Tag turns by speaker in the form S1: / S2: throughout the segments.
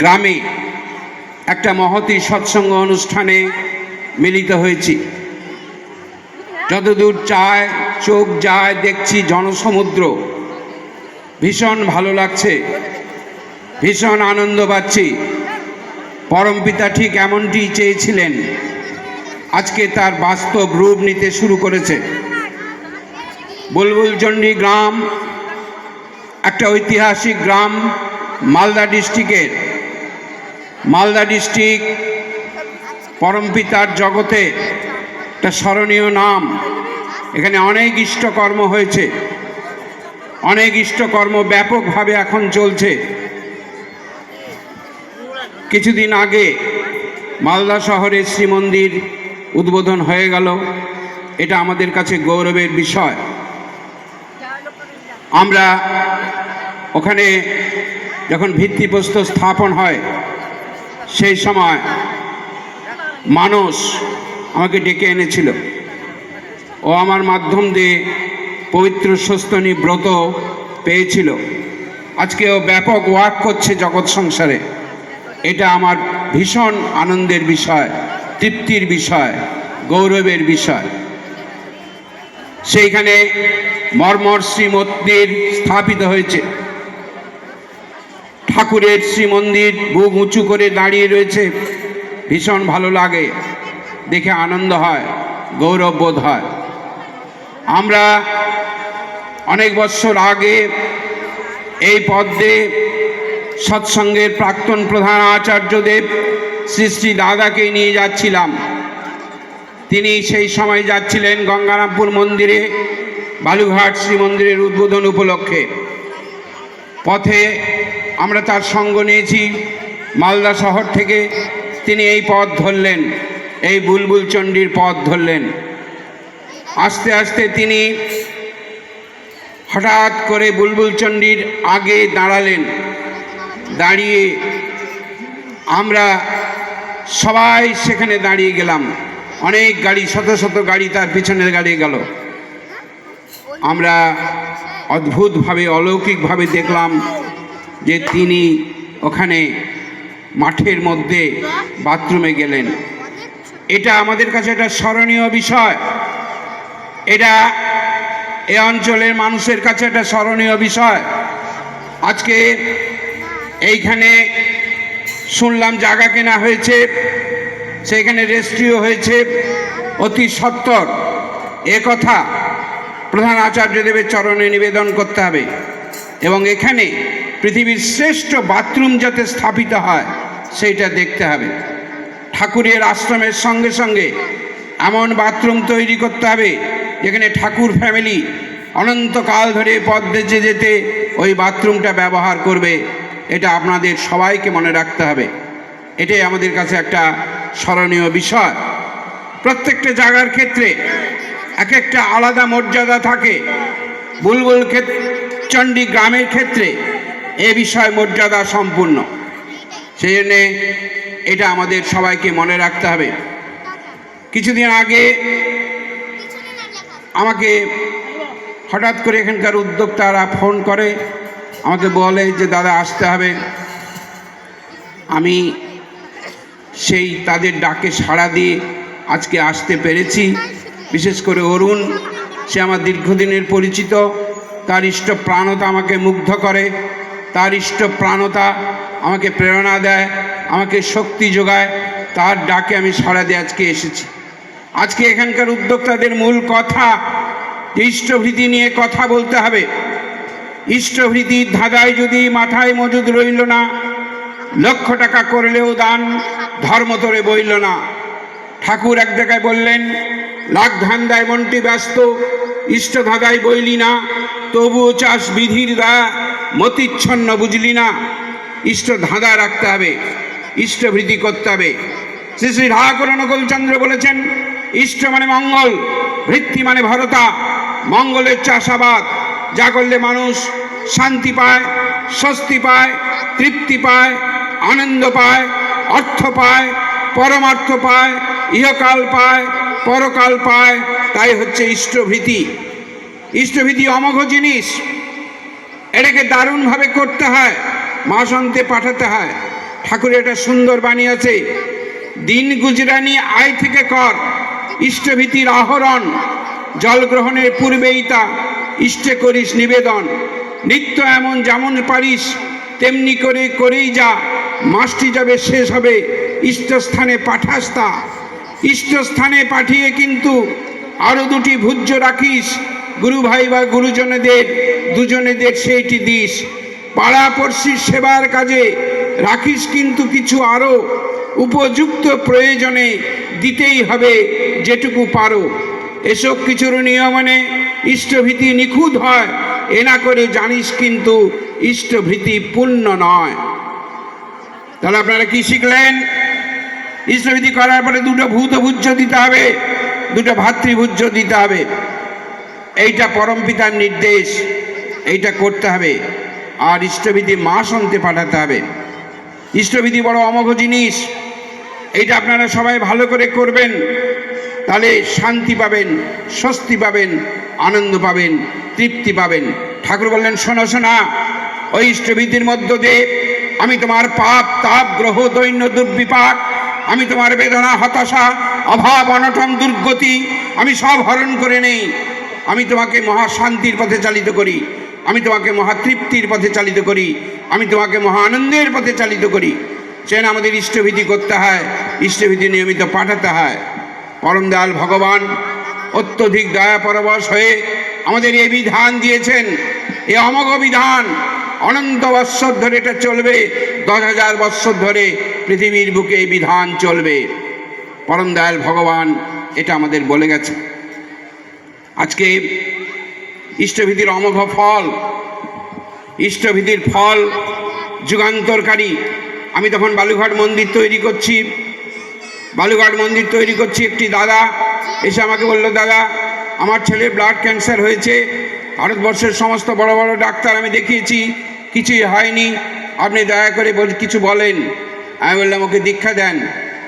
S1: গ্রামে একটা মহতি সৎসঙ্গ অনুষ্ঠানে মিলিত হয়েছি। যতদূর চায়, চোখ যায়, দেখছি জনসমুদ্র। ভীষণ ভালো লাগছে, ভীষণ আনন্দ পাচ্ছি। পরমপিতা ঠিক এমনটি চেয়েছিলেন। আজকে তার বাস্তব রূপ নিতে শুরু করেছে। বুলবুলচণ্ডী গ্রাম একটা ঐতিহাসিক গ্রাম, মালদা ডিস্ট্রিক্টের। মালদা ডিস্ট্রিক্ট পরমপিতার জগতে একটা স্মরণীয় নাম। এখানে অনেক ইষ্টকর্ম হয়েছে। অনেক ইষ্টকর্ম ব্যাপকভাবে এখন চলছে। কিছুদিন আগে মালদা শহরে শ্রীমন্দির উদ্বোধন হয়ে গেল। এটা আমাদের কাছে গৌরবের বিষয়। আমরা ওখানে যখন ভিত্তিপ্রস্তর স্থাপন হয় সেই সময় মানুষ আমাকে ডেকে এনেছিল। ও আমার মাধ্যম দিয়ে পবিত্র স্বস্তনী ব্রত পেয়েছিল। আজকে ও ব্যাপক ওয়ার্ক করছে জগৎ সংসারে। এটা আমার ভীষণ আনন্দের বিষয়, তৃপ্তির বিষয়, গৌরবের বিষয়। সেইখানে মর্মর শ্রীমন্দির স্থাপিত হয়েছে। ঠাকুরের শ্রীমন্দির বুক উঁচু করে দাঁড়িয়ে রয়েছে। ভীষণ ভালো লাগে। দেখে আনন্দ হয় গৌরব বোধ হয়। আমরা অনেক বছর আগে এই পদ্মে সৎসঙ্গের প্রাক্তন প্রধান আচার্যদেব শ্রী শ্রী দাদাকে নিয়ে যাচ্ছিলাম। তিনি সেই সময় যাচ্ছিলেন গঙ্গারামপুর মন্দিরে বালুঘাট শ্রী মন্দিরের উদ্বোধন উপলক্ষে। পথে আমরা তার সঙ্গ নিয়েছি। মালদা শহর থেকে তিনি এই পথ ধরলেন, এই বুলবুল চণ্ডীর পথ ধরলেন। আস্তে আস্তে তিনি হঠাৎ করে বুলবুল চণ্ডীর আগে দাঁড়ালেন। দাঁড়িয়ে আমরা সবাই সেখানে দাঁড়িয়ে গেলাম। অনেক গাড়ি, শত শত গাড়ি তার পিছনে গাড়ি গেল। আমরা অদ্ভুতভাবে, অলৌকিকভাবে দেখলাম যে তিনি ওখানে মাঠের মধ্যে বাথরুমে গেলেন। এটা আমাদের কাছে একটা স্মরণীয় বিষয়। এটা এ অঞ্চলের মানুষের কাছে একটা স্মরণীয় বিষয়। আজকে এইখানে শুনলাম জায়গা কেনা হয়েছে, সেখানে রেস্ট্রিও হয়েছে, অতি সত্তর। এ কথা প্রধান আচার্যদেবের চরণে নিবেদন করতে হবে। এবং এখানে পৃথিবীর শ্রেষ্ঠ বাথরুম যাতে স্থাপিত হয়, সেইটা দেখতে হবে। ঠাকুরের আশ্রমের সঙ্গে সঙ্গে এমন বাথরুম তৈরি করতে হবে, যেখানে ঠাকুর ফ্যামিলি অনন্তকাল ধরে পথ যেতে যেতে ওই বাথরুমটা ব্যবহার করবে, এটা আপনাদের সবাইকে মনে রাখতে হবে। এটাই আমাদের কাছে একটা স্মরণীয় বিষয়। প্রত্যেকটা জায়গার ক্ষেত্রে এক একটা আলাদা মর্যাদা থাকে। বুলবুল ক্ষেত্র চণ্ডী গ্রামের ক্ষেত্রে এ বিষয় মর্যাদা সম্পূর্ণ। সেই জন্যে এটা আমাদের সবাইকে মনে রাখতে হবে। কিছুদিন আগে আমাকে হঠাৎ করে এখানকার উদ্যোক্তারা ফোন করে, আমাকে বলে যে, দাদা, আসতে হবে। আমি সেই তাদের ডাকে সাড়া দিয়ে আজকে আসতে পেরেছি। বিশেষ করে অরুণ, সে আমার দীর্ঘদিনের পরিচিত। তার ইষ্ট প্রাণতা আমাকে মুগ্ধ করে। তার ইষ্ট প্রাণতা আমাকে প্রেরণা দেয়, আমাকে শক্তি যোগায়, তার ডাকে আমি সাড়া দিয়ে আজকে এসেছি। আজকে এখানকার উদ্যোক্তাদের মূল কথা যে ইষ্টভৃতি নিয়ে কথা বলতে হবে। ইষ্টভৃতির ধাঁধায় যদি মাথায় মজুদ রইল না, লক্ষ টাকা করলেও দান ধর্মতরে বইল না। ঠাকুর এক জায়গায় বললেন, লাখ ধান্দায় মনটি ব্যস্ত, ইষ্ট ধাঁধায় বইলি না, তবুও চাষ বিধির দা মতিচ্ছন্ন বুঝলি না? ইষ্ট ধাঁধা রাখতে হবে ইষ্টভৃতি করতে হবে। শ্রী শ্রী ঠাকুর অনুকূলচন্দ্র বলেছেন, ইষ্ট মানে মঙ্গল, ভৃত্তি মানে ভরতা। মঙ্গলের চাষাবাদ, যা করলে মানুষ শান্তি পায়, স্বস্তি পায়, তৃপ্তি পায়, আনন্দ পায়, অর্থ পায়, পরমার্থ পায়, ইহকাল পায়, পরকাল পায়, তাই হচ্ছে ইষ্টভীতি ইষ্টভীতি অমোঘ জিনিস এটাকে দারুণভাবে করতে হয় মাসন্তে পাঠাতে হয়। ঠাকুরের একটা সুন্দর বাণী আছে দিন গুজরানি আয় থেকে কর, ইষ্টভীতির আহরণ, জল গ্রহণের পূর্বেই তা, ইষ্টে করিস নিবেদন। নিত্য এমন যেমন পারিস, তেমনি করে করেই যা, মাসটি যাবে শেষ হবে, ইষ্টস্থানে পাঠাস তা। ইষ্টস্থানে পাঠিয়ে কিন্তু আরও দুটি ভুজ্য রাখিস গুরু ভাই বা গুরুজনেদের, দুজনেদের সেইটি দিস। পাড়া পড়শির সেবার কাজে রাখিস কিন্তু কিছু আরও উপযুক্ত প্রয়োজনে দিতেই হবে যেটুকু পারো। এসব কিছুর নিয়মনে ইষ্টভীতি নিখুঁত হয়, এ না করে জানিস কিন্তু ইষ্টভীতি পূর্ণ নয়। তাহলে আপনারা কি শিখলেন? ইষ্টভীতি করার পরে দুটো ভূত ভুজ্য দিতে হবে, দুটো ভাতৃভুজ্য দিতে হবে। এইটা পরম পিতার নির্দেশ, এইটা করতে হবে। আর ইষ্টবিধি মাস অন্তে পাঠাতে হবে। ইষ্টবিধি বড় অমোঘ জিনিস। এইটা আপনারা সবাই ভালো করে করবেন, তাহলে শান্তি পাবেন, স্বস্তি পাবেন, আনন্দ পাবেন, তৃপ্তি পাবেন। ঠাকুর বললেন, শোনো, শোনা, ওই ইষ্টবিধির মধ্য দিয়ে আমি তোমার পাপ, তাপ গ্রহ দৈন্য, দুর্বিপাক, আমি তোমার বেদনা, হতাশা, অভাব, অনটন, দুর্গতি, আমি সব হরণ করে নেই। আমি তোমাকে মহা শান্তির পথে চালিত করি। আমি তোমাকে মহা তৃপ্তির পথে চালিত করি। আমি তোমাকে মহা আনন্দের পথে চালিত করি। সেন আমাদের ইষ্টভীতি করতে হয়, ইষ্টভীতি নিয়মিত পাঠাতে হয়। পরম দয়াল ভগবান অত্যধিক দয়া পরবশ হয়ে আমাদের এই বিধান দিয়েছেন। এ অমোঘ বিধান অনন্ত বৎসর ধরে এটা চলবে। দশ হাজার বৎসর ধরে পৃথিবীর বুকে এই বিধান চলবে। পরম দয়াল ভগবান এটা আমাদের বলে গেছে আজকে ইষ্টবিধির অমোঘ ফল ইষ্টবিধির ফল যুগান্তরকারী। আমি তখন বালুঘাট মন্দির তৈরি করছি। বালুঘাট মন্দির তৈরি করছি একটি দাদা। এসে আমাকে বলল, দাদা, আমার ছেলে ব্লাড ক্যান্সার হয়েছে। ভারতবর্ষের সমস্ত বড় বড় ডাক্তার আমি দেখিয়েছি। কিছুই হয়নি। আপনি দয়া করে কিছু বলেন। আমি বললাম, ওকে দীক্ষা দেন।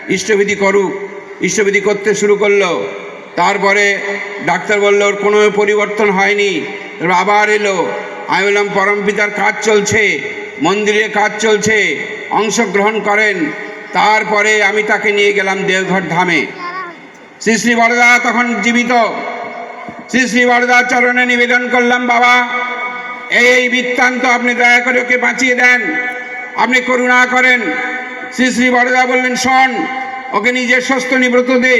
S1: ইষ্টবিধি করুক। ইষ্টবিধি করতে শুরু করল। তারপরে ডাক্তার বলল, ওর কোনো পরিবর্তন হয়নি। আবার এলো। আমি বললাম পরমপিতার কাজ চলছে, মন্দিরে কাজ চলছে, অংশগ্রহণ করেন। তারপরে আমি তাকে নিয়ে গেলাম দেওঘর ধামে। শ্রী শ্রী বরদা তখন জীবিত। শ্রী শ্রী বরদার চরণে নিবেদন করলাম, বাবা, এই এই বৃত্তান্ত আপনি দয়া করে ওকে বাঁচিয়ে দেন। আপনি করুণা করেন। শ্রী শ্রী বরদা বললেন, শোন, ওকে নিজের স্বস্থ নিব্রত দে।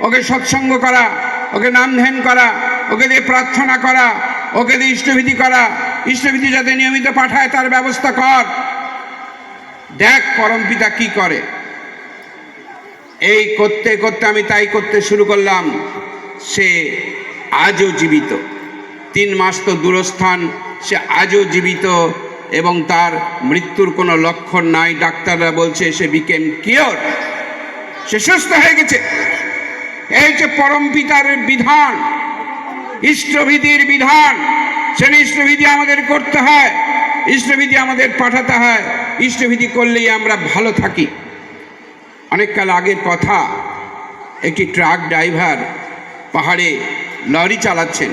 S1: ওকে সৎসঙ্গ করা, ওকে নাম ধ্যান করা, ওকে দিয়ে প্রার্থনা করা, ওকে দিয়ে ইষ্টবিধি করা। ইষ্টবিধি যাতে নিয়মিত পাঠায়, তার ব্যবস্থা কর। দেখ পরমপিতা কি করে। এই করতে করতে আমি তাই করতে শুরু করলাম। সে আজও জীবিত। তিন মাস তো দূরস্থান, সে আজও জীবিত এবং তার মৃত্যুর কোনো লক্ষণ নাই। ডাক্তাররা বলছে, সে বিকেম কিওর সে সুস্থ হয়ে গেছে। এই যে পরম পিতার বিধান, ইষ্টবিধির বিধান সে ইষ্টবিধি আমাদের করতে হয়, ইষ্টবিধি আমাদের পাঠাতে হয়, ইষ্টবিধি করলেই আমরা ভালো থাকি। অনেককাল আগের কথা, একটি ট্রাক ড্রাইভার পাহাড়ে লরি চালাচ্ছেন।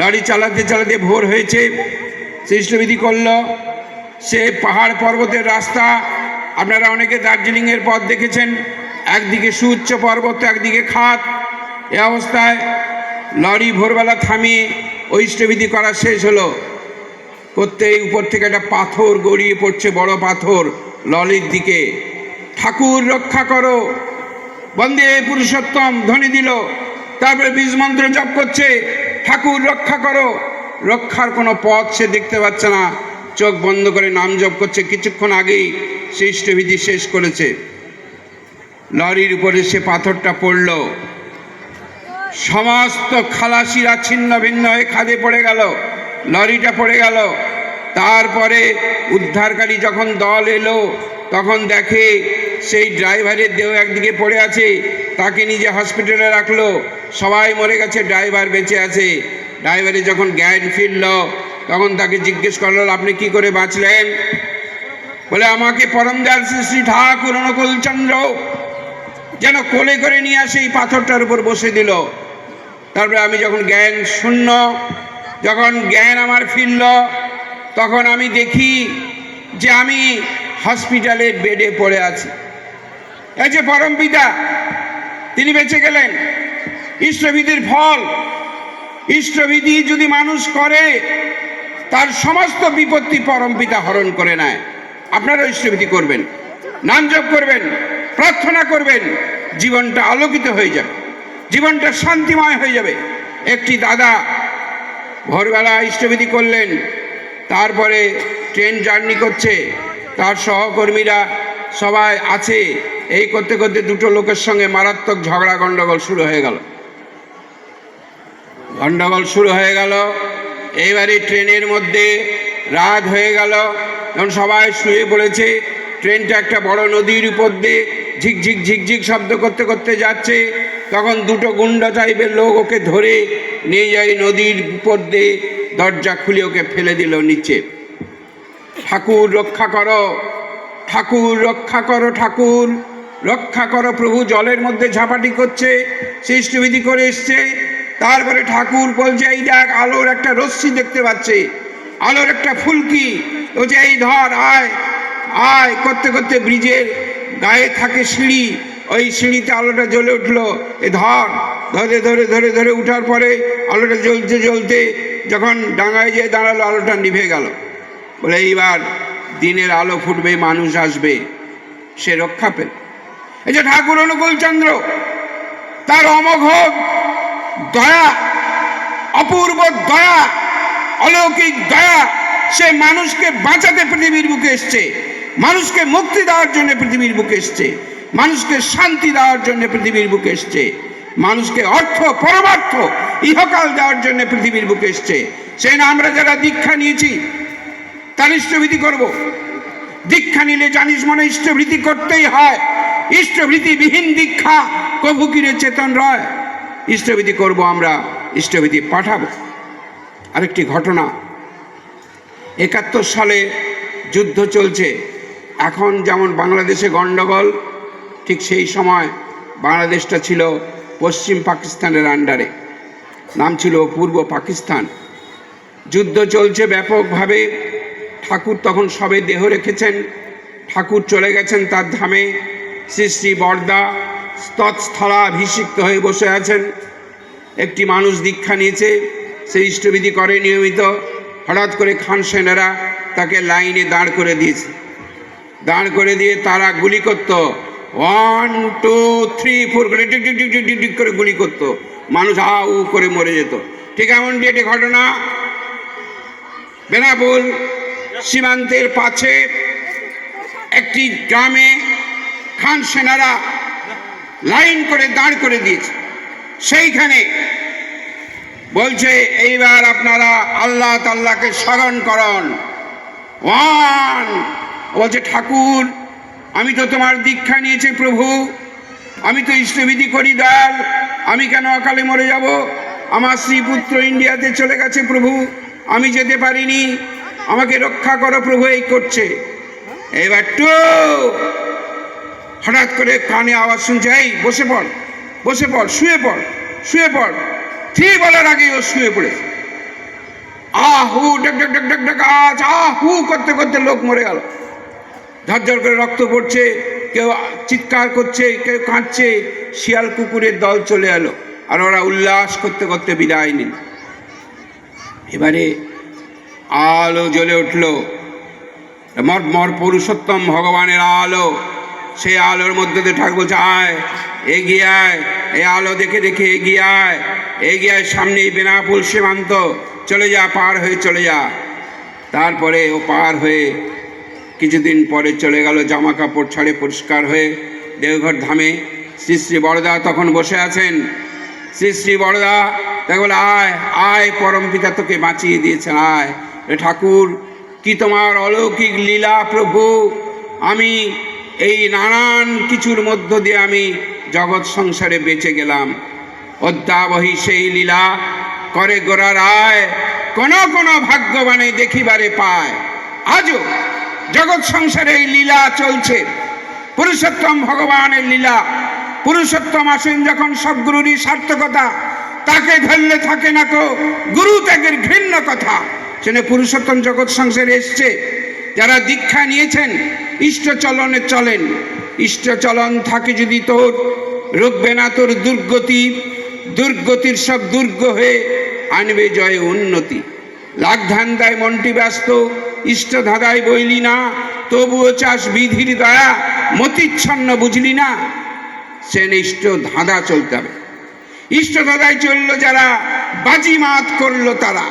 S1: লরি চালাতে চালাতে ভোর হয়েছে, সে ইষ্টবিধি করল। সে পাহাড় পর্বতের রাস্তা, আপনারা অনেকে দার্জিলিংয়ের পথ দেখেছেন একদিকে সুউচ্চ পর্বত, একদিকে খাত। এ অবস্থায় লরি ভোরবেলা থামিয়ে ওই ইষ্টবিধি করা শেষ হলো। করতেই উপর থেকে একটা পাথর গড়িয়ে পড়ছে, বড় পাথর ললির দিকে। ঠাকুর রক্ষা করো। বন্দে পুরুষোত্তম ধ্বনি দিল। তারপরে বীজ মন্ত্র জপ করছে, ঠাকুর রক্ষা করো। রক্ষার কোনো পথ সে দেখতে পাচ্ছে না। চোখ বন্ধ করে নাম জপ করছে। কিছুক্ষণ আগেই সে ইষ্টবিধি শেষ করেছে। লরির উপরে সে পাথরটা পড়ল। সমস্ত খালাসিরা ছিন্ন ভিন্ন হয়ে খাদে পড়ে গেল, লরিটা পড়ে গেল। তারপরে উদ্ধারকারী যখন দল এলো, তখন দেখে সেই ড্রাইভারের দেহ একদিকে পড়ে আছে, তাকে নিজে হসপিটালে রাখল। সবাই মরে গেছে, ড্রাইভার বেঁচে আছে। ড্রাইভারে যখন জ্ঞান ফিরল, তখন তাকে জিজ্ঞেস করল, আপনি কি করে বাঁচলেন? বলে, আমাকে পরম দয়াল শ্রী শ্রী ঠাকুর, অনুকূল চন্দ্র যেন কোলে করে নিয়ে আসে এই পাথরটার উপর বসে দিল। তারপরে আমি যখন জ্ঞান শূন্য, যখন জ্ঞান আমার ফিরল, তখন আমি দেখি যে আমি হসপিটালের বেডে পড়ে আছে। এই যে পরম পিতা, তিনি বেঁচে গেলেন। ইষ্টবিধির ফল, ইষ্টবিধি যদি মানুষ করে, তার সমস্ত বিপত্তি পরম পিতা হরণ করে নেয়। আপনারাও ইষ্টবিধি করবেন, নাম জপ করবেন। প্রার্থনা করবেন, জীবনটা আলোকিত হয়ে যাবে। জীবনটা শান্তিময় হয়ে যাবে। একটি দাদা ভোরবেলা ইষ্টবিধি করলেন, তারপরে ট্রেন জার্নি করছে, তার সহকর্মীরা সবাই আছে। এই করতে করতে দুটো লোকের সঙ্গে মারাত্মক ঝগড়া গণ্ডগোল শুরু হয়ে গেল। গণ্ডগোল শুরু হয়ে গেল। এইবারে ট্রেনের মধ্যে রাত হয়ে গেল। যখন সবাই শুয়ে পড়েছে ট্রেনটা একটা বড় নদীর উপর দিয়ে ঝিকঝিক ঝিকঝিক শব্দ করতে করতে যাচ্ছে। তখন দুটো গুন্ডা টাইপের লোক ওকে ধরে নিয়ে যায় নদীর উপর দিয়ে, দরজা খুলে ওকে ফেলে দিল নিচে। ঠাকুর রক্ষা করো, ঠাকুর রক্ষা করো ঠাকুর, রক্ষা করো প্রভু জলের মধ্যে ঝাপাটি করছে, সৃষ্টিবিধি করে এসছে। তারপরে ঠাকুর বলছে, এই দেখ, আলোর একটা রশ্মি দেখতে পাচ্ছে, আলোর একটা ফুলকি। যে এই ধর, আয়। আয় করতে করতে ব্রিজের গায়ে থাকে সিঁড়ি। ওই সিঁড়িতে আলোটা জ্বলে উঠল। এ ধর, ধরে ধরে ধরে ধরে উঠার পরে আলোটা জ্বলতে জ্বলতে যখন ডাঙায় যেয়ে দাঁড়াল, আলোটা নিভে গেল। বলে, এইবার দিনের আলো ফুটবে, মানুষ আসবে। সে রক্ষা পেল। এই যে ঠাকুর অনুকূল চন্দ্র, তার অমোঘ দয়া, অপূর্ব দয়া, অলৌকিক দয়া, সে মানুষকে বাঁচাতে পৃথিবীর বুকে এসছে। মানুষকে মুক্তি দেওয়ার জন্য পৃথিবীর বুকে এসছে। মানুষকে শান্তি দেওয়ার জন্য পৃথিবীর বুকে এসছে। মানুষকে অর্থ, পরমার্থ, ইহকাল দেওয়ার জন্য পৃথিবীর বুকে এসছে। সেই না আমরা যারা দীক্ষা নিয়েছি, তার ইষ্টভীতি করব। দীক্ষা নিলে জানিস মনে ইষ্টভীতি করতেই হয়। ইষ্টভীতিবিহীন দীক্ষা কভু কিরে চেতন রয়। ইষ্টভীতি করব আমরা, ইষ্টভীতি পাঠাবো। আরেকটি ঘটনা। একাত্তর সালে যুদ্ধ চলছে। এখন যেমন বাংলাদেশে গণ্ডগোল ঠিক সেই সময় বাংলাদেশটা ছিল পশ্চিম পাকিস্তানের আন্ডারে। নাম ছিল পূর্ব পাকিস্তান। যুদ্ধ চলছে ব্যাপকভাবে। ঠাকুর তখন সবে দেহ রেখেছেন। ঠাকুর চলে গেছেন তার ধামে। শ্রী শ্রী বরদা স্থলাভিষিক্ত হয়ে বসে আছেন। একটি মানুষ দীক্ষা নিয়েছে, সে ইষ্টবিধি করে নিয়মিত। হঠাৎ করে খান সেনারা তাকে লাইনে দাঁড় করে দিয়েছে। দাঁড় করে দিয়ে তারা গুলি করতো। ওয়ান টু থ্রি ফোর করে tick tick tick tick tick করে গুলি করতো। মানুষ হা উ করে মরে যেত। ঠিক এমনটি একটি ঘটনা। বেনাপুল সীমান্তের পাশে একটি গ্রামে খান সেনারা লাইন করে দাঁড় করে দিয়েছে। সেইখানে বলছে, এইবার আপনারা আল্লাহ তাল্লাহকে স্মরণ করন। ওয়ান বলছে, ঠাকুর, আমি তো তোমার দীক্ষা নিয়েছি প্রভু। আমি তো ইষ্টবিধি করি দয়াল আমি কেন অকালে মরে যাব? আমার স্ত্রী শ্রীপুত্র ইন্ডিয়াতে চলে গেছে প্রভু। আমি যেতে পারিনি। আমাকে রক্ষা করো প্রভু, এই করছে। এবার টু। হঠাৎ করে কানে আওয়াজ শুনছে, এই, বসে পড় বসে পড়, শুয়ে পড় শুয়ে পড়। থ্রি বলার আগে ও শুয়ে পড়েছে আহু, ডক ডক ডক ডক ডক, আজ আহু করতে করতে লোক মরে গেল। ঝরঝর করে রক্ত পড়ছে, কেউ চিৎকার করছে, কেউ কাঁদছে, শিয়াল কুকুরের দল চলে এলো। আর ওরা উল্লাস করতে করতে বিদায় নিল। এবারে আলো জ্বলে উঠল। মর পুরুষোত্তম ভগবানের আলো। সেই আলোর মধ্যে দিয়ে ঠাকুর বলছে, আয়, এগিয়ে আয়। এই আলো দেখে দেখে এগিয়ে আয়। এগিয়ে আয়, সামনেই বেনাপুল সীমান্ত। চলে যা, পার হয়ে চলে যা। তারপরে ও পার হয়ে কিছুদিন পরে চলে গেল জামা কাপড় ছাড়ে পরিষ্কার হয়ে দেওঘর ধামে। শ্রী শ্রী বড়দা তখন বসে আছেন। শ্রী শ্রী বড়দা, তাকে বলে, আয় আয়, পরম পিতা, তোকে বাঁচিয়ে দিয়েছেন, আয়। রে ঠাকুর, কি তোমার অলৌকিক লীলা প্রভু? আমি এই নানান কিছুর মধ্য দিয়ে আমি জগৎ সংসারে বেঁচে গেলাম। অদ্যাবহী সেই লীলা করে গোড়া রায়, কোনো কোন ভাগ্যবানে দেখিবারে পায়। আজও জগৎ সংসারে এই লীলা চলছে। পুরুষোত্তম ভগবানের লীলা। পুরুষোত্তম আসেন যখন সব গুরুরই সার্থকতা। তাকে ধরলে থাকে না কো গুরু ত্যাগের ঘৃণ্য কথা। সেখানে পুরুষোত্তম জগৎ সংসারে এসছে। যারা দীক্ষা নিয়েছেন ইষ্টচলনে চলেন ইষ্টচলন থাকে যদি তোর। রুখবে না তোর দুর্গতি। দুর্গতির সব দুর্গ হয়ে আনবে জয় উন্নতি। লাখ ধান্দায় মনটি ব্যস্ত। ইষ্ট ধাঁধায় বইলি না, তবুও চাষ বিধির দয়া, মতিচ্ছন্ন বুঝলি না। সে ইষ্ট ধাঁধা চলতে হবে। ইষ্ট ধাঁধায় চলল যারা বাজিমাত করল তারা।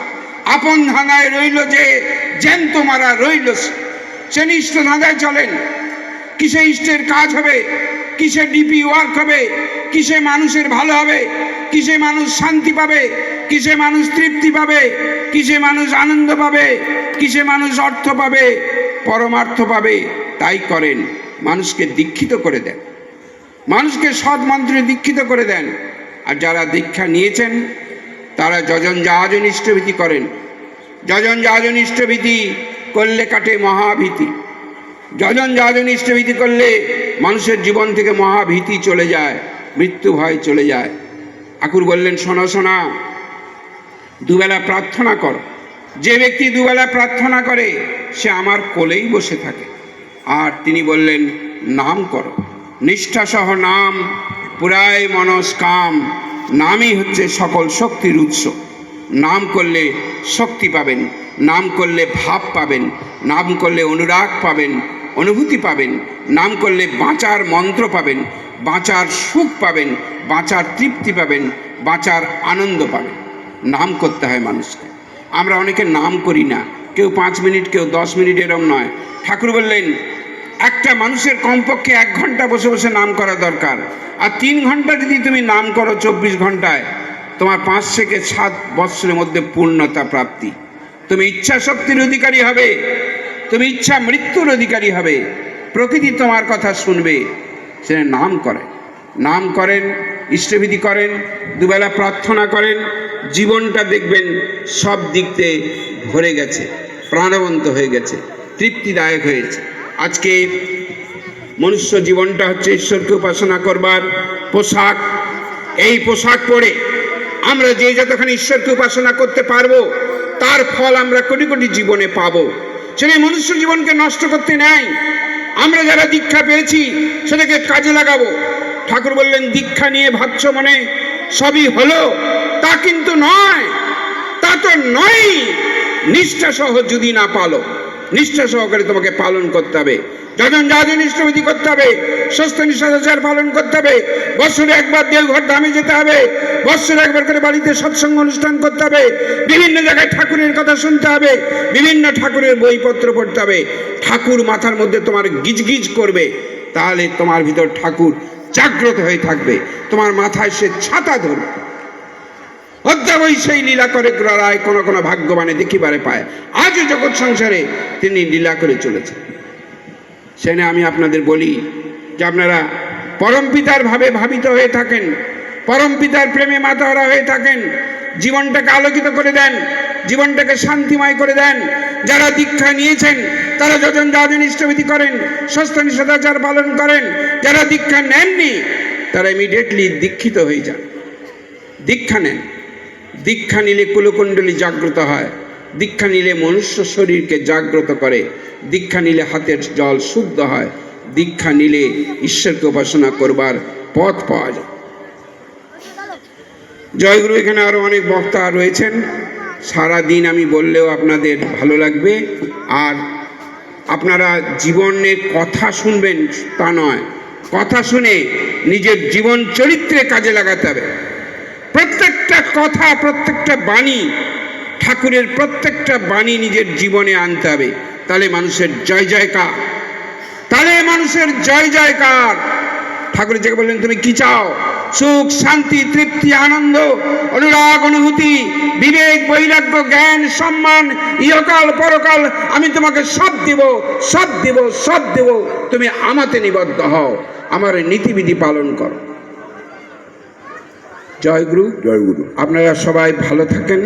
S1: আপন ধাঁধায় রইল যে, জ্যান্ত তোমারা রইল সে। ইষ্ট ধাঁধায় চলেন। কিসে ইষ্টের কাজ হবে? কিসে ডিপি ওয়ার্ক হবে? কিসে মানুষের ভালো হবে? কিসে মানুষ শান্তি পাবে? কিসে মানুষ তৃপ্তি পাবে? কিসে মানুষ আনন্দ পাবে? কিসে মানুষ অর্থ পাবে? পরমার্থ পাবে, তাই করেন। মানুষকে দীক্ষিত করে দেন। মানুষকে সৎ মন্ত্রে দীক্ষিত করে দেন। আর যারা দীক্ষা নিয়েছেন, তারা যজন যাজন ইষ্টভীতি করেন। যজন যাজন ইষ্টভীতি করলে কাটে মহাভীতি। যজন যাজন ইষ্টভীতি করলে মানুষের জীবন থেকে মহাভীতি চলে যায়, মৃত্যু ভয় চলে যায়। ঠাকুর বললেন, শোনো, শোনা, দুবেলা প্রার্থনা কর। যে ব্যক্তি দুবেলা প্রার্থনা করে, সে আমার কোলেই বসে থাকে। আর তিনি বললেন, নাম করো। নিষ্ঠাসহ নাম, পুরায় মনস কাম, নামই হচ্ছে সকল শক্তির উৎস। নাম করলে শক্তি পাবেন, নাম করলে ভাব পাবেন, নাম করলে অনুরাগ পাবেন অনুভূতি পাবেন। নাম করলে বাঁচার মন্ত্র পাবেন, বাঁচার সুখ পাবেন, বাঁচার তৃপ্তি পাবেন, বাঁচার আনন্দ পাবেন। নাম করতে হয় মানুষকে। আমরা অনেকে নাম করি না। কেউ পাঁচ মিনিট, কেউ দশ মিনিট এরম নয়। ঠাকুর বললেন, একটা মানুষের কমপক্ষে এক ঘণ্টা বসে বসে নাম করা দরকার। আর তিন ঘণ্টা যদি তুমি নাম করো চব্বিশ ঘন্টায়, তোমার পাঁচ থেকে সাত বৎসরের মধ্যে পূর্ণতা প্রাপ্তি। তুমি ইচ্ছা শক্তির অধিকারী হবে। তুমি ইচ্ছা মৃত্যুর অধিকারী হবে। প্রকৃতি তোমার কথা শুনবে। সে নাম করে নাম করেন, ইষ্টবিধি করেন, দুবেলা প্রার্থনা করেন, জীবনটা দেখবেন সব দিক থেকে ভরে গেছে, প্রাণবন্ত হয়ে গেছে, তৃপ্তিদায়ক হয়েছে। আজকে মনুষ্য জীবনটা হচ্ছে ঈশ্বরকে উপাসনা করবার পোশাক। এই পোশাক পরে আমরা যে যতখানি ঈশ্বরকে উপাসনা করতে পারব, তার ফল আমরা কোটি কোটি জীবনে পাবো। সেটা মনুষ্য জীবনকে নষ্ট করতে নেয়। আমরা যারা দীক্ষা পেয়েছি, সেটাকে কাজে লাগাবো। ঠাকুর বললেন, দীক্ষা নিয়ে ভাবছ মনে? সবই হলো, তা কিন্তু নয়। তা তো নয় নিষ্ঠা সহ যদি না পালো নিষ্ঠা সহকারে তোমাকে পালন করতে হবে। যাজন নিষ্ঠাবিধি করতে হবে সুস্থ নিষ্ঠাচার পালন করতে হবে, বছরে একবার দেওঘর ধামে যেতে হবে, বছরে একবার করে বাড়িতে সৎসঙ্গ অনুষ্ঠান করতে হবে, বিভিন্ন জায়গায় ঠাকুরের কথা শুনতে হবে, বিভিন্ন ঠাকুরের বইপত্র পড়তে হবে। ঠাকুর মাথার মধ্যে তোমার গিজগিজ করবে, তাহলে তোমার ভিতর ঠাকুর জাগ্রত হয়ে থাকবে, তোমার মাথায় সে ছাতা ধরবে। অদ্যাবই সেই লীলা করে রায় কোনো কোনো ভাগ্যবানে দেখিবারে পায়। আজও জগৎ সংসারে তিনি লীলা করে চলেছেন। সেনে আমি আপনাদের বলি যে আপনারা পরম পিতার ভাবে ভাবিত হয়ে থাকেন, পরম পিতার প্রেমে মাতাহারা হয়ে থাকেন, জীবনটাকে আলোকিত করে দেন, জীবনটাকে শান্তিময় করে দেন, যারা দীক্ষা নিয়েছেন, তারা যজন যাজন ইষ্টবিধি করেন সস্তানি সদাচার পালন করেন, যারা দীক্ষা নেননি, তারা ইমিডিয়েটলি দীক্ষিত হয়ে যান। দীক্ষা নেন। দীক্ষা নিলে কুলকুণ্ডলী জাগ্রত হয়। দীক্ষা নিলে মনুষ্য শরীরকে জাগ্রত করে। দীক্ষা নিলে হাতের জল শুদ্ধ হয়। দীক্ষা নিলে ঈশ্বরকে উপাসনা করবার পথ পাওয়া যায়। জয়গুরু, এখানে আরও অনেক বক্তা রয়েছেন। সারা দিন আমি বললেও আপনাদের ভালো লাগবে। আর আপনারা জীবনের কথা শুনবেন তা নয়। কথা শুনে নিজের জীবন চরিত্রে কাজে লাগাতে হবে। প্রত্যেকটা কথা প্রত্যেকটা বাণী, ঠাকুরের প্রত্যেকটা বাণী নিজের জীবনে আনতে হবে। তাহলে মানুষের জয় জয়কার। তাহলে মানুষের জয় জয়কার। ঠাকুর যে বললেন তুমি কি চাও? সুখ, শান্তি, তৃপ্তি, আনন্দ, অনুরাগ, অনুভূতি, বিবেক, বৈরাগ্য, জ্ঞান, সম্মান, ইহকাল, পরকাল, আমি তোমাকে সব দেব সব দেব সব দেব। তুমি আমাতে নিবদ্ধ হও। আমার নীতিবিধি পালন করো। জয় গুরু
S2: জয় গুরু
S1: আপনারা সবাই ভালো থাকেন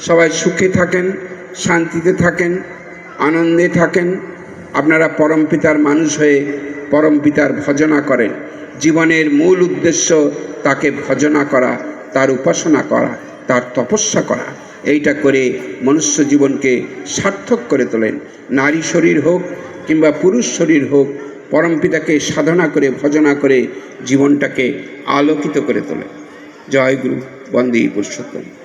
S1: সবাই সুখে থাকেন শান্তিতে থাকেন আনন্দে থাকেন। আপনারা পরমপিতার মানুষ হয়ে পরমপিতার ভজনা করেন। জীবনের মূল উদ্দেশ্য তাকে ভজনা করা তার উপাসনা করা তার তপস্যা করা। এইটা করে মনুষ্য জীবনকে সার্থক করে তোলেন। নারী শরীর হোক কিংবা পুরুষ শরীর হোক পরমপিতাকে সাধনা করে ভজনা করে জীবনটাকে আলোকিত করে তোলে জয় গুরু বন্দে পুরুষোত্তম।